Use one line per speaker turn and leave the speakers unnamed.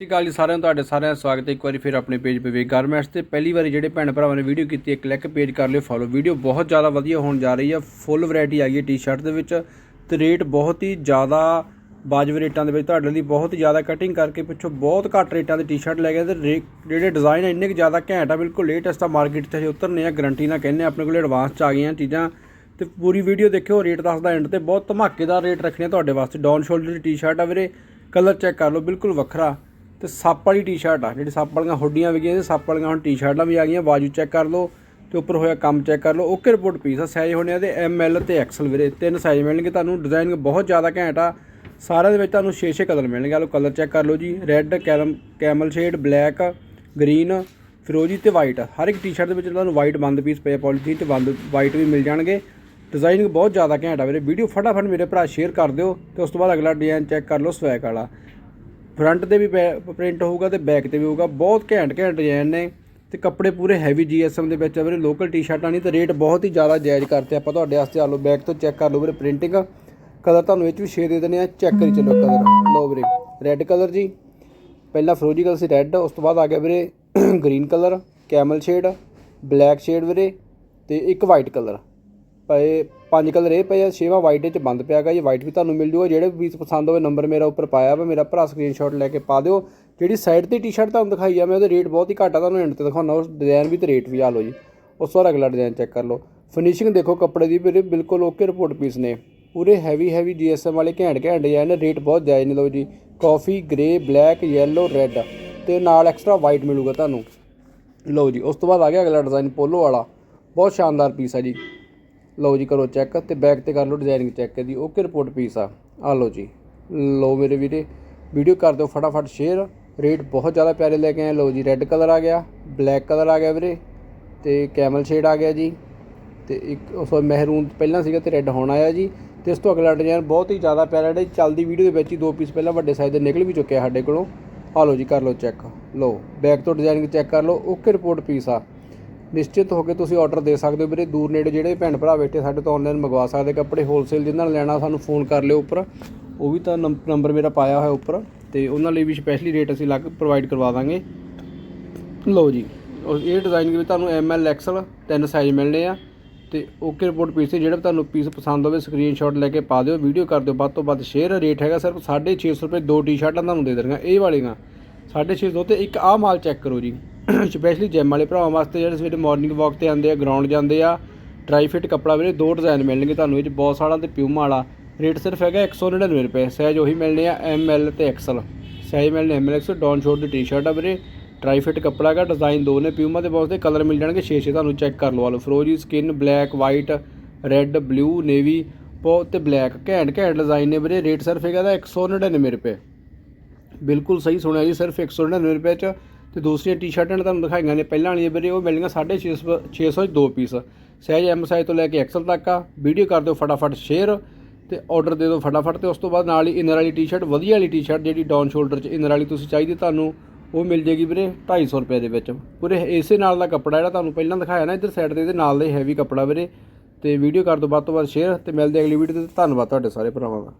ਸਤਿ ਸ਼੍ਰੀ ਅਕਾਲ ਜੀ ਸਾਰਿਆਂ ਨੂੰ, ਤੁਹਾਡੇ ਸਾਰਿਆਂ ਦਾ ਸਵਾਗਤ ਹੈ। ਇੱਕ ਵਾਰੀ ਫਿਰ ਆਪਣੇ ਪੇਜ ਵਿਵੇਕ ਗਾਰਮੈਂਟਸ ਤੇ ਪਹਿਲੀ ਵਾਰੀ ਜਿਹੜੇ ਭੈਣ ਭਰਾਵਾਂ ਨੇ ਵੀਡੀਓ ਕੀਤੀ ਹੈ ਕਲਿੱਕ ਪੇਜ ਕਰ ਲਿਓ ਫੋਲੋ ਵੀਡੀਓ ਬਹੁਤ ਜ਼ਿਆਦਾ ਵਧੀਆ ਹੋਣ ਜਾ ਰਹੀ ਹੈ ਫੁੱਲ ਵੈਰਾਈਟੀ ਆ ਗਈ ਹੈ ਟੀ-ਸ਼ਰਟ ਦੇ ਵਿੱਚ ਤੇ ਰੇਟ ਬਹੁਤ ਹੀ ਜ਼ਿਆਦਾ ਵਾਜਬ ਰੇਟਾਂ ਦੇ ਵਿੱਚ ਤੁਹਾਡੇ ਲਈ ਬਹੁਤ ਹੀ ਜ਼ਿਆਦਾ ਕਟਿੰਗ ਕਰਕੇ ਪਿੱਛੋਂ ਬਹੁਤ ਘੱਟ ਰੇਟਾਂ ਦੇ ਟੀ-ਸ਼ਰਟ ਲੈ ਗਏ ਤੇ ਰੇ- ਜਿਹੜੇ ਡਿਜ਼ਾਈਨ ਇੰਨੇ ਕੁ ਜ਼ਿਆਦਾ ਘੈਂਟ ਆ, ਬਿਲਕੁਲ ਲੇਟੈਸਟ ਆ ਮਾਰਕੀਟ 'ਚ ਹਜੇ ਉਤਰਨੇ ਆ ਗਰੰਟੀ ਨਾਲ ਕਹਿੰਦੇ ਆ, ਆਪਣੇ ਕੋਲ ਐਡਵਾਂਸ 'ਚ ਆ ਗਈਆਂ ਚੀਜ਼ਾਂ। ਤੇ ਪੂਰੀ ਵੀਡੀਓ ਦੇਖਿਓ ਰੇਟ ਦੱਸਦਾ ਐਂਡ ਤੇ, ਬਹੁਤ ਧਮਾਕੇਦਾਰ ਰੇਟ ਰੱਖਣੇ ਆ ਤੁਹਾਡੇ ਵਾਸਤੇ। ਡਾਊਨ ਸ਼ੋਲਡਰ ਦੀ ਟੀ-ਸ਼ਰਟ ਆ ਵੀਰੇ ਕਲਰ ਚੈੱਕ ਕਰ ਲਓ, ਬਿਲਕੁਲ ਵੱਖਰਾ। ਤੇ ਸੱਪ ਵਾਲੀ ਟੀ-ਸ਼ਰਟ ਆ, ਜਿਹੜੀ ਸੱਪ ਵਾਲੀਆਂ ਹੁੱਡੀਆਂ ਵੀ ਗਈਆਂ ਤੇ ਸੱਪ ਵਾਲੀਆਂ ਹੁਣ ਟੀ-ਸ਼ਰਟਾਂ ਵੀ ਆ ਗਈਆਂ, ਬਾਜੂ ਚੈੱਕ ਕਰ ਲਓ ਤੇ ਉੱਪਰ ਹੋਇਆ ਕੰਮ ਚੈੱਕ ਕਰ ਲਓ, ਓਕੇ ਰਿਪੋਰਟ ਪੀਸ ਆ ਸਾਈਜ਼ ਹੋਣੇ ਆ ਤੇ ਐਮ ਐਲ ਤੇ ਐਕਸਲ ਵੀਰੇ, ਤਿੰਨ ਸਾਈਜ਼ ਮਿਲਣਗੇ ਤੁਹਾਨੂੰ ਡਿਜ਼ਾਈਨ ਬਹੁਤ ਜ਼ਿਆਦਾ ਘੈਂਟ ਆ, ਸਾਰਿਆਂ ਦੇ ਵਿੱਚ ਤੁਹਾਨੂੰ 6-6 ਕਲਰ ਮਿਲਣਗੇ ਆ ਲਓ ਕਲਰ ਚੈੱਕ ਕਰ ਲਓ ਜੀ red cream camel shade black green ਫਿਰੋਜ਼ੀ ਤੇ ਵਾਈਟ ਹਰ ਇੱਕ ਟੀ-ਸ਼ਰਟ ਦੇ ਵਿੱਚ ਤੁਹਾਨੂੰ ਵਾਈਟ ਬੰਦ ਪੀਸ ਪਏ ਪੋਲੀਥੀਨ ਚ ਬੰਦ ਵਾਈਟ ਵੀ ਮਿਲ ਜਾਣਗੇ ਡਿਜ਼ਾਈਨਿੰਗ ਬਹੁਤ ਜ਼ਿਆਦਾ ਘੈਂਟ ਆ ਵੀਰੇ, ਵੀਡੀਓ ਫਟਾਫਟ ਮੇਰੇ ਭਰਾ ਸ਼ੇਅਰ ਕਰ ਦਿਓ, ਤੇ ਉਸ ਤੋਂ ਬਾਅਦ ਅਗਲਾ ਡਿਜ਼ਾਈਨ ਚੈੱਕ ਕਰ ਲਓ ਸਵੈਕ ਵਾਲਾ ਫਰੰਟ ਤੇ ਵੀ ਪ੍ਰਿੰਟ ਹੋਊਗਾ ਤੇ ਬੈਕ ਤੇ ਵੀ ਹੋਊਗਾ। ਬਹੁਤ ਘੈਂਟ ਘੈਂਟ ਡਿਜ਼ਾਈਨ ਨੇ। ਤੇ ਕੱਪੜੇ ਪੂਰੇ ਹੈਵੀ ਜੀਐਸਐਮ ਦੇ ਵਿੱਚ ਆ ਵੀਰੇ ਲੋਕਲ ਟੀ-ਸ਼ਰਟਾਂ ਨਹੀਂ ਤੇ ਰੇਟ ਬਹੁਤ ਹੀ ਜ਼ਿਆਦਾ ਜਾਇਜ਼ ਕਰਤੇ ਆਪਾਂ ਤੁਹਾਡੇ ਵਾਸਤੇ। ਆ ਲਓ ਬੈਕ ਤੋਂ ਚੈੱਕ ਕਰ ਲਓ ਵੀਰੇ ਪ੍ਰਿੰਟਿੰਗ ਕਲਰ ਤੁਹਾਨੂੰ ਇਹ ਚ ਵੀ 6 ਦੇ ਦਿੰਦੇ ਆ ਚੈੱਕ ਕਰੀ ਚੱਲੋ ਕਲਰ ਲਓ ਵੀਰੇ ਰੈੱਡ ਕਲਰ ਜੀ। ਪਹਿਲਾ ਫਰੋਜੀ ਕਲਰ ਸੀ ਰੈੱਡ ਉਸ ਤੋਂ ਬਾਅਦ ਆ ਗਿਆ ਵੀਰੇ green colour camel shade black shade ਵੀਰੇ, ਤੇ ਇੱਕ ਵਾਈਟ ਕਲਰ ਪਏ, ਪੰਜ ਕਲਰ ਇਹ ਪਏ ਆ ਛੇਵਾਂ ਵਾਈਟ 'ਚ ਬੰਦ ਪਿਆ ਗਾ ਜੀ ਵਾਈਟ ਵੀ ਤੁਹਾਨੂੰ ਮਿਲ ਜੂਗਾ, ਜਿਹੜੇ ਵੀ ਪਸੰਦ ਹੋਵੇ ਨੰਬਰ ਮੇਰਾ ਉੱਪਰ ਪਾਇਆ ਵਾ, ਮੇਰਾ ਭਰਾ ਸਕਰੀਨਸ਼ਾਟ ਲੈ ਕੇ ਪਾ ਦਿਓ। ਜਿਹੜੀ ਸਾਈਡ ਤੇ ਟੀ-ਸ਼ਰਟ ਤੁਹਾਨੂੰ ਦਿਖਾਈ ਆ, ਮੈਂ ਉਹਦੇ ਰੇਟ ਬਹੁਤ ਹੀ ਘੱਟ ਆ, ਤੁਹਾਨੂੰ ਐਂਡ ਤੇ ਦਿਖਾਉਣਾ ਉਸ ਡਿਜ਼ਾਈਨ ਵੀ ਤੇ ਰੇਟ ਵੀ ਆ, ਲਓ ਜੀ। ਉਸ ਤੋਂ ਬਾਅਦ ਅਗਲਾ ਡਿਜ਼ਾਈਨ ਚੈੱਕ ਕਰ ਲਓ। ਫਿਨਿਸ਼ਿੰਗ ਦੇਖੋ, ਕੱਪੜੇ ਦੀ ਵੀਰੇ ਬਿਲਕੁਲ ਓਕੇ ਰਿਪੋਰਟ ਪੀਸ ਨੇ। ਪੂਰੇ ਹੈਵੀ ਹੈਵੀ ਜੀਐਸਐਮ ਵਾਲੇ ਘੈਂਟ ਘੈਂਟ ਡਿਜ਼ਾਈਨ ਰੇਟ ਬਹੁਤ ਜਾਇਜ਼ ਨੇ, ਲਓ ਜੀ। Coffee grey black yellow red ਤੇ ਨਾਲ ਐਕਸਟਰਾ ਵਾਈਟ ਮਿਲੂਗਾ ਤੁਹਾਨੂੰ। ਲਓ ਜੀ, ਉਸ ਤੋਂ ਬਾਅਦ ਆ ਗਿਆ ਅਗਲਾ ਡਿਜ਼ਾਈਨ ਪੋਲੋ ਵਾਲਾ। ਬਹੁਤ ਸ਼ਾਨਦਾਰ ਪੀਸ ਹੈ ਜੀ। ਲਓ ਜੀ ਕਰੋ ਚੈੱਕ ਤੇ ਬੈਕ ਤੇ ਕਰ ਲਓ ਡਿਜ਼ਾਈਨਿੰਗ ਚੈੱਕ ਦੀ ਓਕੇ ਰਿਪੋਰਟ ਪੀਸ ਆ। ਆ ਲਓ ਜੀ। ਲਓ ਮੇਰੇ ਵੀਰੇ, ਵੀਡੀਓ ਕਰ ਦਿਓ ਫਟਾਫਟ ਸ਼ੇਅਰ। ਰੇਟ ਬਹੁਤ ਜ਼ਿਆਦਾ ਪਿਆਰੇ ਲੈ ਕੇ ਆਏ। ਲਓ ਜੀ, ਰੈੱਡ ਕਲਰ ਆ ਗਿਆ, ਬਲੈਕ ਕਲਰ ਆ ਗਿਆ ਵੀਰੇ ਤੇ ਕੈਮਲ ਸ਼ੇਡ ਆ ਗਿਆ ਜੀ ਤੇ ਇੱਕ ਉਸ ਮਹਿਰੂਨ ਪਹਿਲਾਂ ਸੀਗਾ ਤੇ ਰੈੱਡ ਹੁਣ ਆਇਆ ਜੀ ਤੇ ਇਸ ਤੋਂ ਅਗਲਾ ਡਿਜ਼ਾਈਨ ਬਹੁਤ ਹੀ ਜ਼ਿਆਦਾ ਪਿਆਰਾ ਜਿਹੜਾ ਚੱਲਦੀ ਵੀਡੀਓ ਦੇ ਵਿੱਚ ਹੀ ਦੋ ਪੀਸ ਪਹਿਲਾਂ ਵੱਡੇ ਸਾਈਜ਼ ਦੇ ਨਿਕਲ ਵੀ ਚੁੱਕੇ ਆ ਸਾਡੇ ਕੋਲੋਂ। ਆ ਲਓ ਜੀ, ਕਰ ਲਓ ਚੈੱਕ। ਲਓ ਬੈਕ ਤੋਂ ਡਿਜ਼ਾਈਨਿੰਗ ਚੈੱਕ ਕਰ ਲਓ। ਓਕੇ ਰਿਪੋਰਟ ਪੀਸ ਆ। ਨਿਸ਼ਚਿਤ ਹੋ ਕੇ ਤੁਸੀਂ ਆਰਡਰ ਦੇ ਸਕਦੇ ਹੋ ਵੀਰੇ। ਦੂਰ ਨੇੜੇ ਜਿਹੜੇ ਭੈਣ ਭਰਾ ਬੈਠੇ ਸਾਡੇ ਤੋਂ ਆਨਲਾਈਨ ਮੰਗਵਾ ਸਕਦੇ, ਕੱਪੜੇ ਹੋਲਸੇਲ ਜਿਨ੍ਹਾਂ ਨੇ ਲੈਣਾ, ਸਾਨੂੰ ਫੋਨ ਕਰ ਲਿਓ ਉੱਪਰ। ਉਹ ਵੀ ਤਾਂ ਨੰਬਰ ਮੇਰਾ ਪਾਇਆ ਹੋਇਆ ਉੱਪਰ। ਤੇ ਉਹਨਾਂ ਲਈ ਵੀ ਸਪੈਸ਼ਲੀ ਰੇਟ ਅਸੀਂ ਅਲੱਗ ਪ੍ਰੋਵਾਈਡ ਕਰਵਾ ਦਾਂਗੇ। ਲਓ ਜੀ ਇਹ ਡਿਜ਼ਾਈਨ ਦੇ ਵਿੱਚ ਤੁਹਾਨੂੰ ਐਮ ਐਲ ਐਕਸਲ ਤਿੰਨ ਸਾਈਜ਼ ਮਿਲਣੇ ਆ। ਤੇ ਓਕੇ ਰਿਪੋਰਟ ਪੀਸ ਤੇ ਜਿਹੜਾ ਤੁਹਾਨੂੰ ਪੀਸ ਪਸੰਦ ਹੋਵੇ ਸਕਰੀਨਸ਼ਾਟ ਲੈ ਕੇ ਪਾ ਦਿਓ ਵੀਡੀਓ ਕਰ ਦਿਓ। ਵੱਧ ਤੋਂ ਵੱਧ ਸ਼ੇਅਰ ਰੇਟ ਹੈਗਾ ਸਿਰਫ 650 ਰੁਪਏ, ਦੋ ਟੀ-ਸ਼ਰਟਾਂ ਤੁਹਾਨੂੰ ਦੇ ਦੇਣਗੇ ਇਹ ਵਾਲੀਆਂ 650 ਤੇ ਇੱਕ ਆਹ ਮਾਲ ਚੈੱਕ ਕਰੋ ਜੀ। ਸਪੈਸ਼ਲੀ ਜਿਮ ਵਾਲੇ ਭਰਾਵਾਂ ਵਾਸਤੇ ਜਿਹੜੇ ਸਵੇਰੇ ਮਾਰਨਿੰਗ ਵਾਕ ਤੇ ਆਉਂਦੇ ਆ ਗਰਾਊਂਡ ਜਾਂਦੇ ਆ ਡਰਾਈ ਫਿਟ ਕੱਪੜਾ ਵੀਰੇ, ਦੋ ਡਿਜ਼ਾਈਨ ਮਿਲਣਗੇ ਤੁਹਾਨੂੰ, ਇਹ ਚ ਬੌਸ ਵਾਲਾ ਤੇ ਪਿਊਮਾ ਵਾਲਾ। ਰੇਟ ਸਿਰਫ ਹੈਗਾ 199 ਰੁਪਏ। ਸਾਈਜ਼ ਉਹੀ ਮਿਲਣੇ ਆ ਐਮ ਐਲ ਤੇ ਐਕਸਲ ਸਾਈਜ਼ ਮਿਲਣੇ M L XL down shot ਦੀ ਟੀ-ਸ਼ਰਟ ਆ ਵੀਰੇ। ਡਰਾਈ ਫਿਟ ਕੱਪੜਾ ਹੈਗਾ ਡਿਜ਼ਾਈਨ ਦੋ ਨੇ, ਪਿਊਮਾ ਦੇ ਬੌਸ ਦੇ ਕਲਰ ਮਿਲ ਜਾਣਗੇ 6-6 ਤੁਹਾਨੂੰ ਚੈੱਕ ਕਰ ਲਓ ਆ ਲਓ ਫਰੋਜੀ skin black white red blue navy ਬਹੁਤ ਤੇ ਬਲੈਕ ਘੈਂਟ ਘੈਂਟ ਡਿਜ਼ਾਈਨ ਨੇ ਵੀਰੇ ਰੇਟ ਸਿਰਫ ਹੈਗਾ ਦਾ 199 ਰੁਪਏ। ਬਿਲਕੁਲ ਸਹੀ ਸੁਣਿਆ ਜੀ, ਸਿਰਫ 199 ਰੁਪਏ ਚ। ਤੇ ਦੂਸਰੀਆਂ ਟੀ-ਸ਼ਰਟਾਂ ਨੇ ਤੁਹਾਨੂੰ ਦਿਖਾਈਆਂ ਨੇ, ਪਹਿਲਾਂ ਵਾਲੀਆਂ ਵੀਰੇ, ਉਹ ਮਿਲਣਗੀਆਂ 650 600 ਦੋ ਪੀਸ। ਸਹਿਜ ਐਮ ਸਾਈਜ਼ ਤੋਂ ਲੈ ਕੇ ਐਕਸਲ ਤੱਕ ਆ। ਵੀਡੀਓ ਕਰ ਦਿਓ ਫਟਾਫਟ ਸ਼ੇਅਰ ਤੇ ਆਰਡਰ ਦੇ ਦਿਓ ਫਟਾਫਟ ਤੇ ਉਸ ਤੋਂ ਬਾਅਦ ਨਾਲ ਹੀ ਇਨਰ ਵਾਲੀ ਟੀ-ਸ਼ਰਟ, ਵਧੀਆ ਵਾਲੀ ਟੀ-ਸ਼ਰਟ ਜਿਹੜੀ ਡਾਊਨ ਸ਼ੋਲਡਰ 'ਚ ਇਨਰ ਵਾਲੀ ਤੁਸੀਂ ਚਾਹੀਦੀ ਤੁਹਾਨੂੰ, ਉਹ ਮਿਲ ਜੇਗੀ ਵੀਰੇ 250 ਰੁਪਏ ਦੇ ਵਿੱਚ। ਪੂਰੇ ਇਸੇ ਨਾਲ ਦਾ ਕੱਪੜਾ ਜਿਹੜਾ ਤੁਹਾਨੂੰ ਪਹਿਲਾਂ ਦਿਖਾਇਆ ਨਾ, ਇੱਧਰ ਸਾਈਡ ਤੇ ਇਹਦੇ ਨਾਲ ਦਾ ਹੈਵੀ ਕੱਪੜਾ ਵੀਰੇ। ਤੇ ਵੀਡੀਓ ਕਰ ਦਿਓ ਵੱਧ ਤੋਂ ਵੱਧ ਸ਼ੇਅਰ ਤੇ ਮਿਲਦੇ ਅਗਲੀ ਵੀਡੀਓ ਤੇ। ਧੰਨਵਾਦ ਤੁਹਾਡੇ ਸਾਰੇ ਭਰਾਵਾਂ ਦਾ।